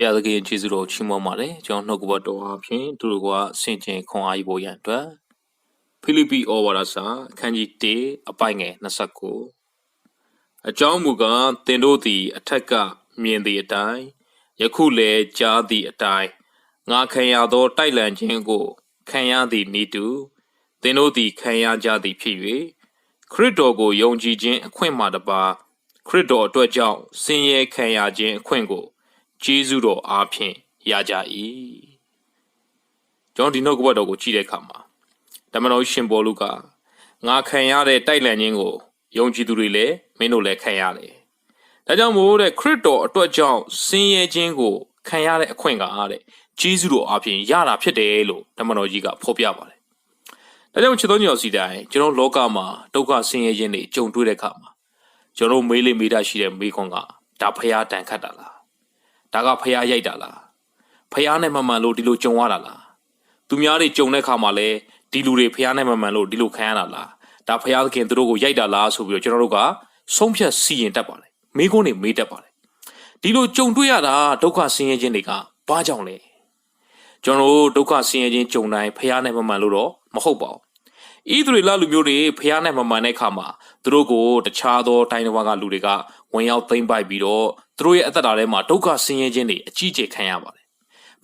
ဘုရားသခင်ကျေးဇူးတော်ချီးမွမ်းပါတယ်ကျွန်တော်နှုတ်ကပတ်တော်အဖြစ်သူတို့ကဆင်ခြင်ခွန်အားယူဖို့ရန်အတွက်ဖိလိပ္ပိဩဝါဒစာအခန်းကြီး1အပိုင်ငယ်29အကြောင်းမူကားသင်တို့သည် အထက်ကမြင်သည့်အတိုင်းယခုလည်းကြားသည့်အတိုင်းငါခံရသော တိုက်လန်ခြင်းကို ခံရသည့်ဤတူသင်တို့သည်ခံရကြသည်ဖြစ်၍ခရစ်တော်ကိုယုံကြည်ခြင်းအခွင့်မှတပါခရစ်တော်အတွက်ကြောင့်ဆင်းရဲခံရခြင်းအခွင့်ကို ကျေးဇူးတော်အားဖြင့်ရကြ၏ကျွန်တော်ဒီနှုတ်ကပတ်တော်ကိုကြည့်တဲ့အခါမှာဓမ္မတော်ရှင်ဘောလူကငါခံရတဲ့တိုက်လန်ခြင်းကိုယုံကြည်သူတွေလည်းမင်းတို့လည်းခံရတယ်ဒါကြောင့်မို့တဲ့ခရစ်တော်အတွက်ကြောင့်ဆင်းရဲခြင်းကိုခံရတဲ့အခွင့်ကအားတဲ့ကျေးဇူးတော်အားဖြင့်ရတာဖြစ်တယ်လို့ဓမ္မတော်ကြီးကဖော်ပြပါတယ်ဒါကြောင့်ချစ်တော်ညော်စီတိုင်းကျွန်တော်လောကမှာဒုက္ခဆင်းရဲခြင်းတွေကြုံတွေ့တဲ့အခါမှာကျွန်တော်မေးလေးမေးတာရှိတဲ့မေးခွန်းကဒါဖရားတန်ခတ်တာလား ဒါကဖရားရိုက်တာလားဖရားနဲ့မမှန်လို့ဒီလိုကြုံရတာလားသူများတွေကြုံတဲ့အခါမှာလည်းဒီလူတွေဖရားနဲ့မမှန်လို့ဒီလိုခံရတာလားဒါဖရားသခင်သူတို့ကိုရိုက်တာလားဆိုပြီးတော့ကျွန်တော်တို့ကဆုံးဖြတ်စီရင်တတ်ပါတယ်မေးခွန်းတွေမေးတတ်ပါတယ်ဒီလိုကြုံတွေ့ရတာဒုက္ခဆင်းရဲခြင်းတွေကဘာကြောင့်လဲကျွန်တော်တို့ဒုက္ခဆင်းရဲခြင်းကြုံတိုင်းဖရားနဲ့မမှန်လို့တော့မဟုတ်ပါဘူးဣသရေလလူမျိုးတွေဖះနဲ့မမှန်တဲ့အခါမှာသူတို့ကိုတခြားသောတိုင်းတစ်ပါးကလူတွေက ဝင်ရောက်သိမ်းပိုက်ပြီးတော့သူတို့ရဲ့အသက်တာထဲမှာဒုက္ခဆင်းရဲခြင်းတွေအကြီးအကျယ်ခံရပါတယ်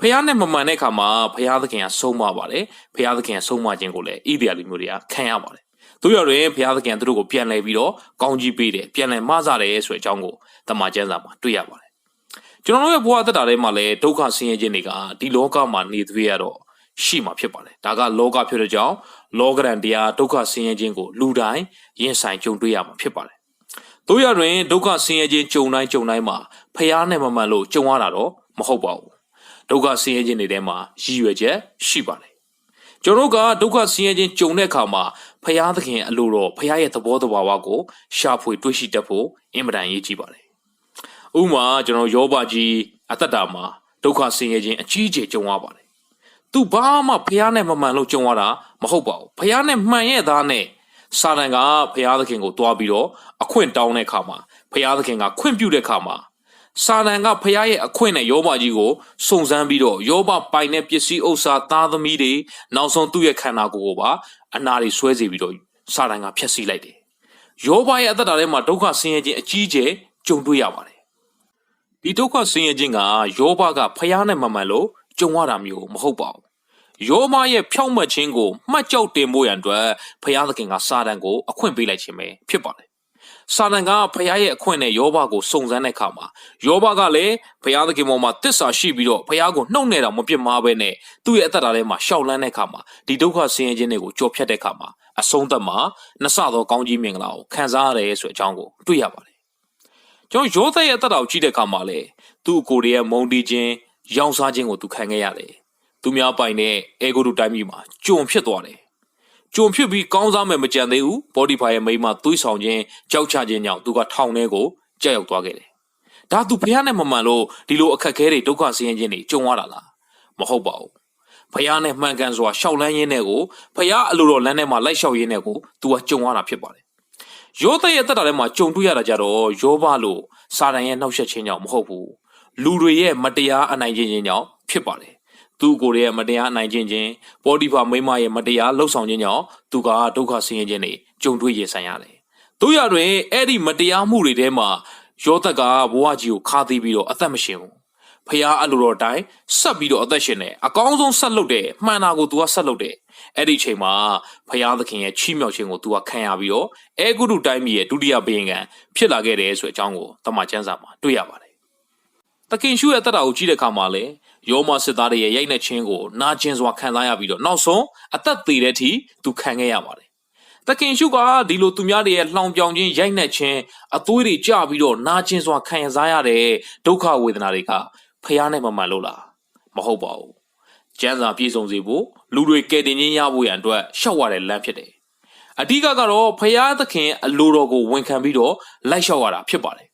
ဖះနဲ့မမှန်တဲ့အခါမှာဖះသခင်ကဆုံးမပါတယ်ဖះသခင်ကဆုံးမခြင်းကိုလည်းဣသရေလလူမျိုးတွေကခံရပါတယ်တို့ရတွင်ဘုရားသခင်သူတို့ကိုပြန်လှည့်ပြီးတော့ကောင်းကြီးပေးတယ်ပြန်လှည့်မဆတယ်ဆိုတဲ့အကြောင်းကိုတမန်ကျမ်းစာမှာတွေ့ရပါတယ်ကျွန်တော်တို့ရဲ့ဘဝသက်တာထဲမှာလည်းဒုက္ခဆင်းရဲခြင်းတွေကဒီလောကမှာနေသေးရတော့ရှိမှာဖြစ်ပါတယ်ဒါကလောကဖြစ်တဲ့ကြောင့်လောကရန်တရားဒုက္ခဆင်းရဲခြင်းကိုလူတိုင်းရင်ဆိုင်ကြုံတွေ့ရမှာဖြစ်ပါတယ် တို့ရတွင်ဒုက္ခဆင်းရဲခြင်းကြုံတိုင်းကြုံတိုင်းမှာဖျားနဲ့မမှန်လို့ကြုံရတာတော့မဟုတ်ပါဘူးဒုက္ခဆင်းရဲခြင်းတွေထဲမှာရည်ရွယ်ချက်ရှိပါတယ်ကျွန်တော်တို့ကဒုက္ခဆင်းရဲခြင်းကြုံတဲ့အခါမှာဖရာသခင်အလိုတော်ဖရာရဲ့သဘောတဘာဝကိုရှာဖွေတွေ့ရှိတတ်ဖို့အင်မတန်ရေးကြည့်ပါတယ်။ဥပမာကျွန်တော်ယောဘကြီးအသက်တာမှာဒုက္ခဆင်းရဲခြင်းအကြီးအကျယ်ကြုံရပါတယ်။သူဘာမှဖရာနဲ့မမှန်လို့ကြုံရတာမဟုတ်ပါဘူး။ဖရာနဲ့မှန်ရဲ့သားနဲ့ စာတန်ကဖရာသခင်ကိုတွားပြီးတော့အခွင့်တောင်းတဲ့အခါမှာဖရာသခင်ကခွင့်ပြုတဲ့အခါမှာစာတန်ကဖះရဲ့အခွင့်နဲ့ယောဘကြီးကိုစုံစမ်းပြီးတော့ယောဘပိုင်တဲ့ပစ္စည်းဥစ္စာသားသမီးတွေနောက်ဆုံးသူ့ရဲ့ခန္ဓာကိုယ်ကိုပါအနာတွေဆွဲစီပြီးတော့စာတန်ကဖျက်ဆီးလိုက်တယ်။ယောဘရဲ့အသက်တာထဲမှာဒုက္ခဆင်းရဲခြင်းအကြီးကျယ်ကြုံတွေ့ရပါတယ်။ဒီဒုက္ခဆင်းရဲခြင်းကယောဘကဖះနဲ့မမှန်လို့ကြုံရတာမျိုးမဟုတ်ပါဘူး။ ယောဘရဲ့ဖြောင့်မတ်ခြင်းကိုမှတ်ကြောက်တင်ဖို့ရန်အတွက်ဖះသခင်ကစာတန်ကိုအခွင့်ပေးလိုက်ခြင်းပဲဖြစ်ပါတယ်စာတန်ကဖခင်ရဲ့အခွင့်နဲ့ယောဘကိုစုံစမ်းတဲ့အခါမှာယောဘကလည်းဖခင်သခင်ပေါ်မှာတစ္ဆာရှိပြီးတော့ဖခင်ကိုနှုတ်နေတာမပြစ်မှားပဲနဲ့သူ့ရဲ့အသက်တာထဲမှာရှောက်လန်းတဲ့အခါမှာဒီဒုက္ခဆင်းရဲခြင်းတွေကိုကြော်ဖြတ်တဲ့အခါမှာအဆုံးသတ်မှာနှဆသောကောင်းကြီးမင်္ဂလာကိုခံစားရတယ်ဆိုတဲ့အကြောင်းကိုတွေ့ရပါတယ်ကျွန်တော်ယောသရဲ့အသက်တာကိုကြည့်တဲ့အခါမှာလေသူ့ကိုယ်ရဲ့မုံတီးခြင်းရောင်စားခြင်းကိုသူခံခဲ့ရတယ် သူများပိုင်တဲ့အေဂိုဒုတိုင်းပြည်မှာကြုံဖြစ်သွားတယ်ကြုံဖြစ်ပြီးကောင်းစားမယ်မကြံသေးဘူးဘော်ဒီဖာရဲ့မိမသွေးဆောင်ခြင်းကြောက်ချခြင်းကြောင့်သူကထောင်ထဲကိုကြောက်ရောက်သွားခဲ့တယ်။ဒါသူဖះနဲ့မမှန်လို့ဒီလိုအခက်ခဲတွေဒုက္ခဆင်းရဲခြင်းတွေကြုံရတာလားမဟုတ်ပါဘူး။ဖះနဲ့မှန်ကန်စွာရှောက်လန်းရင်းနဲ့ကိုဖះအလိုတော်လမ်းထဲမှာလိုက်လျှောက်ရင်းနဲ့ကိုသူကကြုံရတာဖြစ်ပါတယ်။ယောသရဲ့တက်တာထဲမှာကြုံတွေ့ရတာကြတော့ယောဘလို့စာတန်ရဲ့နှောက်ယှက်ခြင်းကြောင့်မဟုတ်ဘူး။လူတွေရဲ့မတရားအနိုင်ကျင့်ခြင်းကြောင့်ဖြစ်ပါတယ် သူ့ကိုယ်ရဲ့မတရားနိုင်ခြင်းချင်းပေါ်တီဖာမိမရဲ့မတရားလှုပ်ဆောင်ခြင်းကြောင့်သူကဒုက္ခဆင်းရဲခြင်းတွေကြုံတွေ့ရင်ဆိုင်ရတယ်။တို့ရတွင်အဲ့ဒီမတရားမှုတွေထဲမှာယောသက်ကဘဝကြီးကိုခါသီးပြီးတော့အသက်မရှင်ဘူး။ဖះအလိုတော်တိုင်းဆက်ပြီးတော့အသက်ရှင်တယ်။အကောင်းဆုံးဆက်လုပ်တယ်။မှန်တာကိုသူကဆက်လုပ်တယ်။အဲ့ဒီချိန်မှာဖះသခင်ရဲ့ချီးမြှောက်ခြင်းကိုသူကခံရပြီးတော့အဲဂုတုတိုင်းပြည်ရဲ့ဒုတိယဘုရင်ကဖြစ်လာခဲ့တယ်ဆိုတဲ့အကြောင်းကိုတမန်ကျမ်းစာမှာတွေ့ရပါတယ်။ တခင်ရှုရဲ့တက်တာကိုကြည့်တဲ့အခါမှာလည်းယောမစစ်သားတွေရဲ့ရိုက်နှက်ခြင်းကိုနာကျင်စွာခံစားရပြီးတော့နောက်ဆုံးအသက်သေတဲ့အထိသူခံခဲ့ရပါတယ်။တခင်ရှုကဒီလိုသူများတွေရဲ့လှောင်ပြောင်ခြင်းရိုက်နှက်ခြင်းအသွေးတွေကျပြီးတော့နာကျင်စွာခံစားရတဲ့ဒုက္ခဝေဒနာတွေကဖျားနဲ့မမှန်လို့လားမဟုတ်ပါဘူး။ကျမ်းစာပြည့်စုံစေဖို့လူတွေကယ်တင်ခြင်းရဖို့ရန်အတွက်ရှောက်ရတဲ့လမ်းဖြစ်တယ်။အဓိကကတော့ဖျားသခင်အလိုတော်ကိုဝန်ခံပြီးတော့လိုက်လျှောက်ရတာဖြစ်ပါတယ်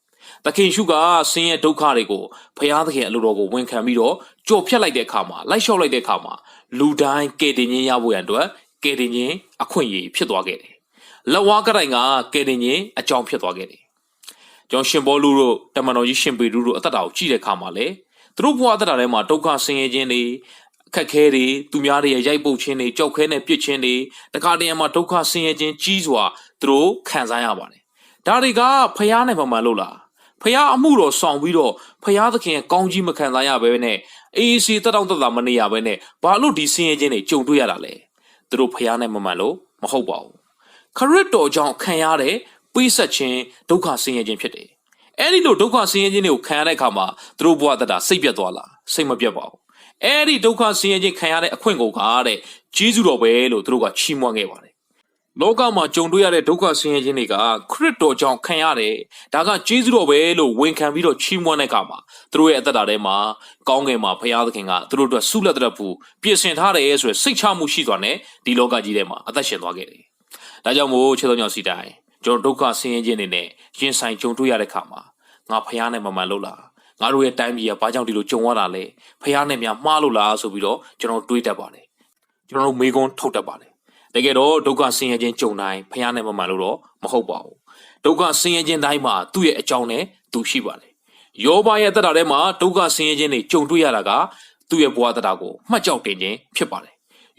သခင်ရှုကဆင်းရဲဒုက္ခတွေကိုဖရာသခင်အလိုတော်ကိုဝန်ခံပြီးတော့ကြော်ဖြတ်လိုက်တဲ့အခါမှာလိုက်လျှောက်လိုက်တဲ့အခါမှာလူတိုင်းကယ်တင်ခြင်းရဖို့ရန်အတွက်ကယ်တင်ခြင်းအခွင့်အရေးဖြစ်သွားခဲ့တယ်။လက်ဝါးကတိုင်ကကယ်တင်ခြင်းအကြောင်းဖြစ်သွားခဲ့တယ်။ကျွန်ရှင်ဘောလူတို့တမန်တော်ကြီးရှင်ပေတူတို့အသက်တာကိုကြည့်တဲ့အခါမှာလေသူတို့ဘဝတတာထဲမှာဒုက္ခဆင်းရဲခြင်းတွေအခက်ခဲတွေသူများတွေရဲ့ရိုက်ပုတ်ခြင်းတွေကြောက်ခဲနဲ့ပြစ်ခြင်းတွေတခါတည်းမှာဒုက္ခဆင်းရဲခြင်းကြီးစွာသူတို့ခံစားရပါတယ်ဒါတွေကဖျားနဲ့မှန်မှန်လို့လား ဖျားအမှုတော်ဆောင်ပြီးတော့ဖျားသခင်ကောင်းကြီးမခံစားရဘဲနဲ့အေးအေးစီတက်တောင့်တက်တာမနေရဘဲနဲ့ဘာလို့ဒီဆင်းရဲခြင်းတွေကြုံတွေ့ရတာလဲသူတို့ဖျားနဲ့မှန်မှန်လို့မဟုတ်ပါဘူးခရစ်တော်ကြောင့်ခံရတဲ့ပိဆက်ခြင်းဒုက္ခဆင်းရဲခြင်းဖြစ်တယ်အဲ့ဒီလိုဒုက္ခဆင်းရဲခြင်းတွေကိုခံရတဲ့အခါမှာသူတို့ဘဝတတာစိတ်ပြတ်သွားလားစိတ်မပြတ်ပါဘူးအဲ့ဒီဒုက္ခဆင်းရဲခြင်းခံရတဲ့အခွင့်ကိုကတဲ့ဂျေဇုတော်ပဲလို့သူတို့ကချီးမွမ်းခဲ့ပါတယ် လောကမှာကြုံတွေ့ရတဲ့ဒုက္ခဆင်းရဲခြင်းတွေကခရစ်တော်ကြောင့်ခံရတယ်ဒါကဂျေဇုတော်ပဲလို့ဝန်ခံပြီးတော့ချီးမွမ်းတဲ့အခါမှာသူတို့ရဲ့အသက်တာထဲမှာကောင်းကင်မှာဘုရားသခင်ကသူတို့အတွက်ဆုလက်တရဖူပြင်ဆင်ထားတယ်ဆိုရယ်စိတ်ချမှုရှိစွာနဲ့ဒီလောကကြီးထဲမှာအသက်ရှင်သွားခဲ့တယ်ဒါကြောင့်မို့ခြေတော်ညောင်စီတိုင်းကျွန်တော်ဒုက္ခဆင်းရဲခြင်းတွေနဲ့ရင်ဆိုင်ကြုံတွေ့ရတဲ့အခါမှာငါဖះနဲ့မမှန်လို့လားငါတို့ရဲ့တိုင်းပြည်ကဘာကြောင့်ဒီလိုကြုံရတာလဲဖះနဲ့များမှားလို့လားဆိုပြီးတော့ကျွန်တော်တွေးတတ်ပါတယ်ကျွန်တော်တို့မေးခွန်းထုတ်တတ်ပါတယ် တကယ်တော့ဒုက္ခဆင်းရဲခြင်းကြုံတိုင်းဖះနဲ့မမှန်လို့တော့မဟုတ်ပါဘူးဒုက္ခဆင်းရဲခြင်းတိုင်းမှာသူ့ရဲ့အကြောင်းနဲ့သူရှိပါတယ်ယောဘရဲ့တက်တာထဲမှာဒုက္ခဆင်းရဲခြင်းတွေကြုံတွေ့ရတာကသူ့ရဲ့ဘဝတက်တာကိုမှတ်ကြောက်တင်ခြင်းဖြစ်ပါတယ်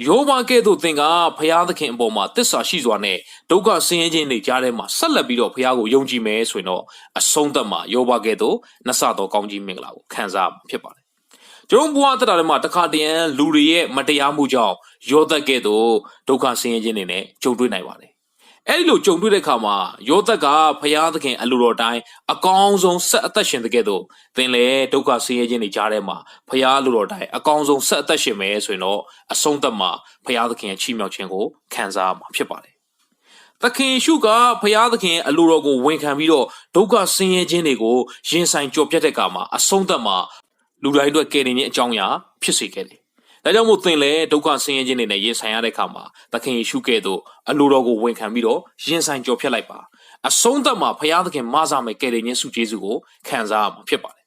ယောဘကဲ့သို့သင်ကဖျားသခင်အပေါ်မှာတစ္ဆာရှိစွာနဲ့ဒုက္ခဆင်းရဲခြင်းတွေကြားထဲမှာဆက်လက်ပြီးတော့ဖျားကိုယုံကြည်မယ်ဆိုရင်တော့အဆုံးသတ်မှာယောဘကဲ့သို့နှဆတော်ကောင်းကြီးမင်္ဂလာကိုခံစားမှာဖြစ်ပါတယ် ကျွန်တော်ဘဝတက်တာထဲမှာတခါတည်းလူတွေရဲ့မတရားမှုကြောင့်ယောသက်ကဲ့သို့ဒုက္ခဆင်းရဲခြင်းတွေနဲ့ကြုံတွေ့နိုင်ပါတယ်အဲ့ဒီလိုကြုံတွေ့တဲ့အခါမှာယောသက်ကဖျားသခင်အလိုတော်တိုင်းအကောင်းဆုံးဆက်အသက်ရှင်တဲ့ကဲ့သို့သင်လည်းဒုက္ခဆင်းရဲခြင်းတွေကြားထဲမှာဖျားအလိုတော်တိုင်းအကောင်းဆုံးဆက်အသက်ရှင်မယ်ဆိုရင်တော့အဆုံးသတ်မှာဖျားသခင်ရဲ့ချီးမြှောက်ခြင်းကိုခံစားမှာဖြစ်ပါတယ်။သခင်ရှုကဖျားသခင်အလိုတော်ကိုဝန်ခံပြီးတော့ဒုက္ခဆင်းရဲခြင်းတွေကိုရင်ဆိုင်ကြော်ပြတ်တဲ့အခါမှာအဆုံးသတ်မှာ လူတိုင်းအတွက်ကယ်တင်ခြင်းအကြောင်းအရာဖြစ်စေခဲ့တယ်။ဒါကြောင့်မို့သင်လည်းဒုက္ခဆင်းရဲခြင်းတွေနဲ့ရင်ဆိုင်ရတဲ့အခါမှာသခင်ယေရှုကဲ့သို့အလိုတော်ကိုဝန်ခံပြီးတော့ရင်ဆိုင်ကြော်ဖြတ်လိုက်ပါအဆုံးသတ်မှာဖခင်သခင်မဆာမယ်ကယ်တင်ခြင်းစုကျေးဇူးကိုခံစားရမှာဖြစ်ပါတယ်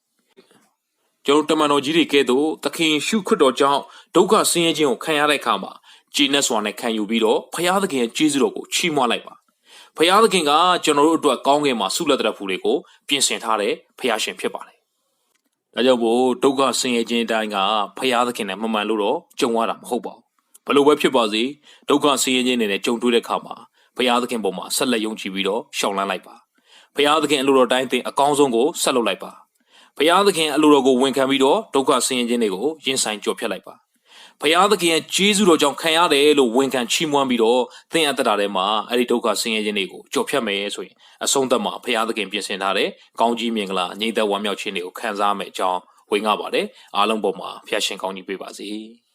ကျွန်တော်တမန်တော်ကြီးတွေကဲ့သို့သခင်ယေရှုခရစ်တော်ကြောင့်ဒုက္ခဆင်းရဲခြင်းကိုခံရတဲ့အခါမှာကြည်နက်စွာနဲ့ခံယူပြီးတော့ဖခင်သခင်ရဲ့ကျေးဇူးတော်ကိုချီးမွမ်းလိုက်ပါဖခင်သခင်ကကျွန်တော်တို့အတွက်ကောင်းကင်မှာဆုလက်တရဖူတွေကိုပြင်ဆင်ထားတဲ့ဖခင်ရှင်ဖြစ်ပါတယ် ဒါကြောင့်မို့ဒုက္ခဆင်းရဲခြင်းအတိုင်းကဖရာသခင်နဲ့မမှန်လို့တော့ကြုံရတာမဟုတ်ပါဘူးဘလို့ပဲဖြစ်ပါစေဒုက္ခဆင်းရဲခြင်းတွေနဲ့ကြုံတွေ့တဲ့အခါမှာဖရာသခင်ပေါ်မှာဆက်လက်ယုံကြည်ပြီးတော့ရှောင်လန်းလိုက်ပါဖရာသခင်အလိုတော်တိုင်းသင်အကောင်းဆုံးကိုဆက်လုပ်လိုက်ပါဖရာသခင်အလိုတော်ကိုဝန်ခံပြီးတော့ဒုက္ခဆင်းရဲခြင်းတွေကိုရင်ဆိုင်ကြော်ဖြတ်လိုက်ပါ ဖရာသခင်ရဲ့ဂျေဇုတော်ကြောင့်ခံရတယ်လို့ဝန်ခံချီးမွမ်းပြီးတော့သင်အသက်တာထဲမှာအဲ့ဒီဒုက္ခဆင်းရဲခြင်းတွေကိုကြော်ဖြတ်မယ်ဆိုရင်အဆုံးသတ်မှာဖရာသခင်ပြင်ဆင်ထားတဲ့ကောင်းကြီးမင်္ဂလာငြိမ်သက်ဝမ်းမြောက်ခြင်းတွေကိုခံစားမယ်အကြောင်းဝေငှပါတယ်အားလုံးပေါ်မှာဖျားရှင်ကောင်းကြီးပေးပါစေ။